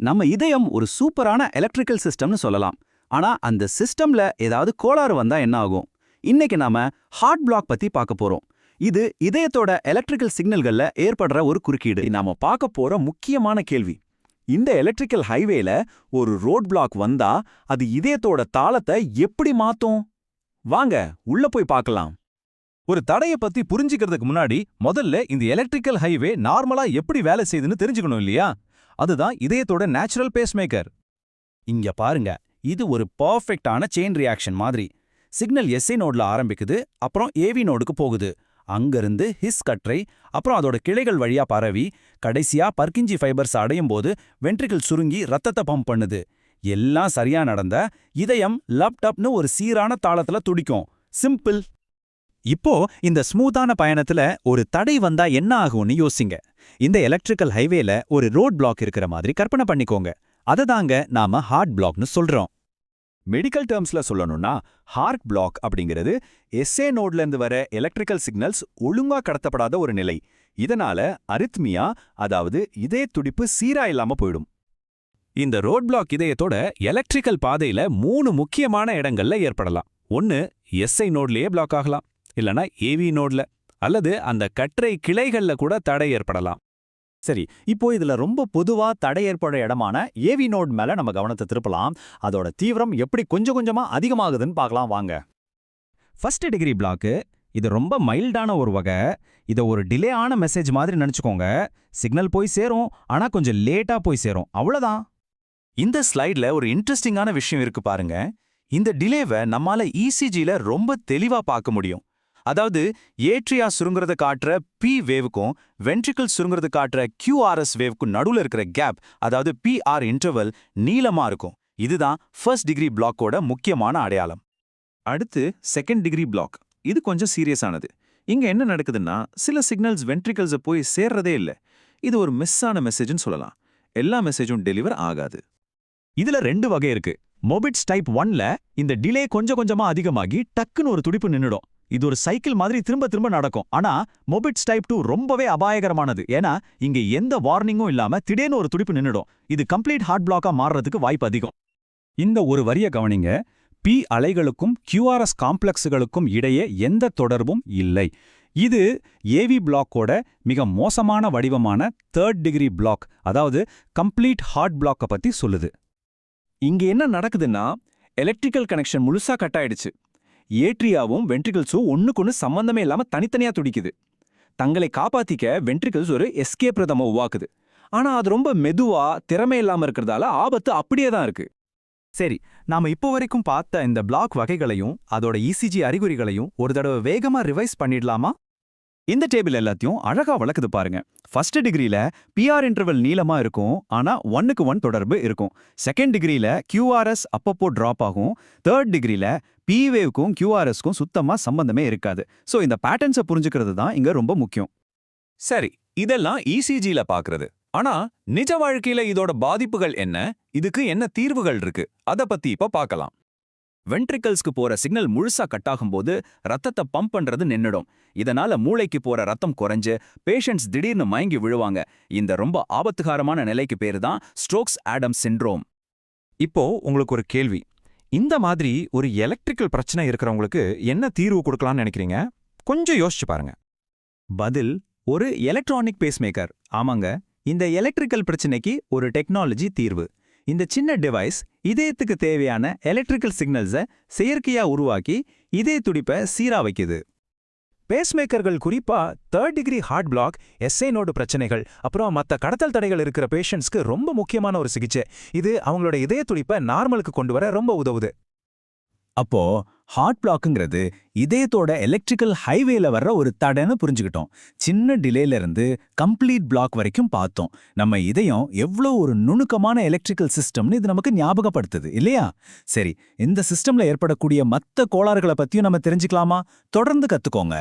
நம்ம இதயம் ஒரு சூப்பரான எலக்ட்ரிக்கல் சிஸ்டம்னு சொல்லலாம். ஆனா அந்த சிஸ்டம்ல ஏதாவது கோளாறு வந்தா என்ன ஆகும்? இன்னைக்கு நாம ஹார்ட் பிளாக் பத்தி பார்க்க போறோம். இது இதயத்தோட எலக்ட்ரிக்கல் சிக்னல்கள்ல ஏற்படுற ஒரு குறுக்கீடு. நாம பார்க்க போற முக்கியமான கேள்வி. இந்த எலக்ட்ரிக்கல் ஹைவேல ஒரு ரோட் பிளாக் வந்தா அது இதயத்தோட தாளத்தை எப்படி மாத்தும்? வாங்க உள்ள போய் பார்க்கலாம். ஒரு தடைய பத்தி புரிஞ்சுக்கிறதுக்கு முன்னாடி முதல்ல இந்த எலக்ட்ரிக்கல் ஹைவே நார்மலா எப்படி வேலை செய்யுதுன்னு தெரிஞ்சுக்கணும் இல்லையா? அதுதான் இதயத்தோட நேச்சுரல் பேஸ்மேக்கர் இங்க பாருங்க இது ஒரு பர்ஃபெக்டான செயின் ரியாக்ஷன் மாதிரி. சிக்னல் எஸ்ஐ நோட்ல ஆரம்பிக்குது அப்புறம் ஏவி நோடுக்கு போகுது. அங்கிருந்து ஹிஸ் கற்றை அப்புறம் அதோட கிளைகள் வழியா பரவி கடைசியா பர்கிஞ்சி ஃபைபர்ஸ் அடையும் போது வென்ட்ரிக்கிள் சுருங்கி ரத்தத்தை பம்ப் பண்ணுது. எல்லாம் சரியா நடந்த இதயம் லப்டப்னு ஒரு சீரான தாளத்துல துடிக்கும். சிம்பிள் இப்போ இந்த ஸ்மூத்தான பயணத்துல ஒரு தடை வந்தா என்ன ஆகும்னு யோசிங்க. இந்த எலக்ட்ரிக்கல் ஹைவேல ஒரு ரோட் பிளாக் இருக்கிற மாதிரி கற்பனை பண்ணிக்கோங்க. அதை தாங்க நாம ஹார்ட் பிளாக்னு சொல்றோம். மெடிக்கல் டேர்ம்ஸ்ல சொல்லணும்னா ஹார்ட் பிளாக் அப்படிங்கிறது எஸ்ஏ நோட்ல இருந்து வர எலக்ட்ரிக்கல் சிக்னல்ஸ் ஒழுங்கா கடத்தப்படாத ஒரு நிலை. இதனால அரித்மியா அதாவது இதய துடிப்பு சீரா இல்லாம போயிடும். இந்த ரோட் பிளாக் இதயத்தோட எலக்ட்ரிக்கல் பாதையில மூணு முக்கியமான இடங்கள்ல ஏற்படலாம். ஒன்னு எஸ்ஐ நோட்லயே பிளாக் ஆகலாம். இல்லனா ஏவி நோட்ல அல்லது அந்த கற்றை கிளைகள்ல கூட தடை ஏற்படலாம். சரி இப்போ இதுல ரொம்ப பொதுவா தடை ஏற்படுற இடமான ஏவி நோட் மேல நம்ம கவனத்தை திருப்பலாம். அதோட தீவிரம் எப்படி கொஞ்சம் கொஞ்சமா அதிகமாகுதுன்னு பார்க்கலாம் வாங்க. ஃபர்ஸ்ட் டிகிரி பிளாக்கு இது ரொம்ப மைல்டான ஒரு வகை. இதை ஒரு டிலே ஆன மெசேஜ் மாதிரி நினச்சிக்கோங்க. சிக்னல் போய் சேரும் ஆனா கொஞ்சம் லேட்டா போய் சேரும். அவ்வளோதான் இந்த ஸ்லைட்ல ஒரு இன்ட்ரெஸ்டிங்கான விஷயம் இருக்கு பாருங்க. இந்த டிலேவை நம்மால இசிஜில ரொம்ப தெளிவா பார்க்க முடியும். அதாவது ஏட்ரியா சுருங்குறத காட்டுற பி வேவுக்கும் வென்ட்ரிக்கல் சுருங்குறத காட்டுற கியூஆர்எஸ் வேவுக்கும் நடுவுல இருக்கிற கேப் அதாவது பிஆர் இன்டர்வல் நீளமா இருக்கும். இதுதான் ஃபர்ஸ்ட் டிகிரி பிளாக்கோட முக்கியமான அடையாளம். அடுத்து செகண்ட் டிகிரி பிளாக் இது கொஞ்சம் சீரியஸானது இங்க என்ன நடக்குதுன்னா சில சிக்னல்ஸ் வென்ட்ரிக்கல்ஸை போய் சேர்றதே இல்ல. இது ஒரு மிஸ் ஆன மெசேஜ்னு சொல்லலாம். எல்லா மெசேஜும் டெலிவர் ஆகாது. இதுல ரெண்டு வகை இருக்கு. மொபிட்ஸ் டைப் ஒன்ல இந்த டிலே கொஞ்சம் கொஞ்சமா அதிகமாகி டக்குன்னு ஒரு துடிப்பு நின்னுடும். இது ஒரு சைக்கிள் மாதிரி திரும்ப திரும்ப நடக்கும். ஆனா மொபிட்ஸ் டைப் டூ ரொம்பவே அபாயகரமானது. ஏன்னா இங்க எந்த வார்னிங்கும் இல்லாம திடீர்னு ஒரு துடிப்பு நின்னுடும். இது கம்ப்ளீட் ஹார்ட் பிளாக்கா மாறுறதுக்கு வாய்ப்பு அதிகம். இந்த ஒரு வரிய கவனிங்க. பி அலைகளுக்கும் கியூஆர்எஸ் காம்ப்ளெக்ஸுகளுக்கும் இடையே எந்த தொடர்பும் இல்லை. இது ஏவி பிளாக்கோட மிக மோசமான வடிவமான தேர்ட் டிகிரி பிளாக் அதாவது கம்ப்ளீட் ஹார்ட் பிளாக்கை பத்தி சொல்லுது. இங்க என்ன நடக்குதுன்னா எலக்ட்ரிக்கல் கனெக்ஷன் முழுசா கட் ஆயிடுச்சு. ஏட்ரியாவும் வென்ட்ரிகல்ஸும் ஒன்றுக்கொன்று சம்பந்தமே இல்லாம தனித்தனியா துடிக்குது. தங்களை காப்பாத்திக்க வென்ட்ரிகல்ஸ் ஒரு எஸ்கேப் ரதம உருவாக்குது. ஆனா அது ரொம்ப மெதுவா திறமை இல்லாமல் இருக்கிறதால ஆபத்து அப்படியே தான் இருக்கு. சரி நாம இப்போ வரைக்கும் பார்த்த இந்த பிளாக் வகைகளையும் அதோட இசிஜி அறிகுறிகளையும் ஒரு தடவை வேகமா ரிவைஸ் பண்ணிடலாமா? இந்த டேபிள் எல்லாத்தையும் அழகா வளக்குது பாருங்க. ஃபர்ஸ்ட் டிகிரியில பிஆர் இன்டர்வல் நீளமா இருக்கும் ஆனா ஒன்னுக்கு ஒன் தொடர்பு இருக்கும். செகண்ட் டிகிரியில கியூஆர்எஸ் அப்பப்போ டிராப் ஆகும். தேர்ட் டிகிரியில பி வேவுக்கும் கியூஆர்எஸ்க்கும் சுத்தமா சம்பந்தமே இருக்காது. சோ இந்த பேட்டர்ன்ஸை புரிஞ்சுக்கிறது தான் இங்க ரொம்ப முக்கியம். சரி இதெல்லாம் இசிஜில பாக்குறது. ஆனா நிஜ வாழ்க்கையில இதோட பாதிப்புகள் என்ன? இதுக்கு என்ன தீர்வுகள் இருக்கு? அத பத்தி இப்ப பார்க்கலாம் வென்ட்ரிக்கல்ஸ்க்கு போற சிக்னல் முழுசா கட் ஆகும்போது ரத்தத்தை பம்ப் பண்றது நின்னுடும். இதனால மூளைக்கு போற ரத்தம் குறைஞ்சு பேஷண்ட்ஸ் திடீர்னு மயங்கி விழுவாங்க. இந்த ரொம்ப ஆபத்துகாரமான நிலைக்கு பேரு தான் ஸ்ட்ரோக்ஸ் ஆடம் சிண்ட்ரோம். இப்போ உங்களுக்கு ஒரு கேள்வி. இந்த மாதிரி ஒரு எலக்ட்ரிக்கல் பிரச்சனை இருக்கிறவங்களுக்கு என்ன தீர்வு கொடுக்கலாம்னு நினைக்கிறீங்க? கொஞ்சம் யோசிச்சு பாருங்க. பதில் ஒரு எலக்ட்ரானிக் பேஸ்மேக்கர் ஆமாங்க இந்த எலக்ட்ரிக்கல் பிரச்சனைக்கு ஒரு டெக்னாலஜி தீர்வு. இந்த சின்ன டிவைஸ் இதயத்துக்கு தேவையான எலக்ட்ரிக்கல் சிக்னல்ஸை செயற்கையா உருவாக்கி இதய துடிப்பை சீரா வைக்குது. பேஸ்மேக்கர்கள் குறிப்பா third degree heart block S A node பிரச்சனைகள் அப்புறம் மற்ற கடத்தல் தடைகள் இருக்கிற பேஷண்ட்ஸ்க்கு ரொம்ப முக்கியமான ஒரு சிகிச்சை. இது அவங்களோட இதய துடிப்பை நார்மலுக்கு கொண்டு வர ரொம்ப உதவுது. அப்போ ஹார்ட் பிளாக்குங்கிறது இதயத்தோட எலக்ட்ரிக்கல் ஹைவேல வர்ற ஒரு தடைன்னு புரிஞ்சுக்கிட்டோம். சின்ன டிலேல இருந்து கம்ப்ளீட் பிளாக் வரைக்கும் பார்த்தோம். நம்ம இதயம் எவ்வளோ ஒரு நுணுக்கமான எலக்ட்ரிக்கல் சிஸ்டம்னு இது நமக்கு ஞாபகப்படுத்துது இல்லையா? சரி இந்த சிஸ்டம்ல ஏற்படக்கூடிய மற்ற கோளாறுகளை பத்தியும் நம்ம தெரிஞ்சுக்கலாமா? தொடர்ந்து கத்துக்கோங்க.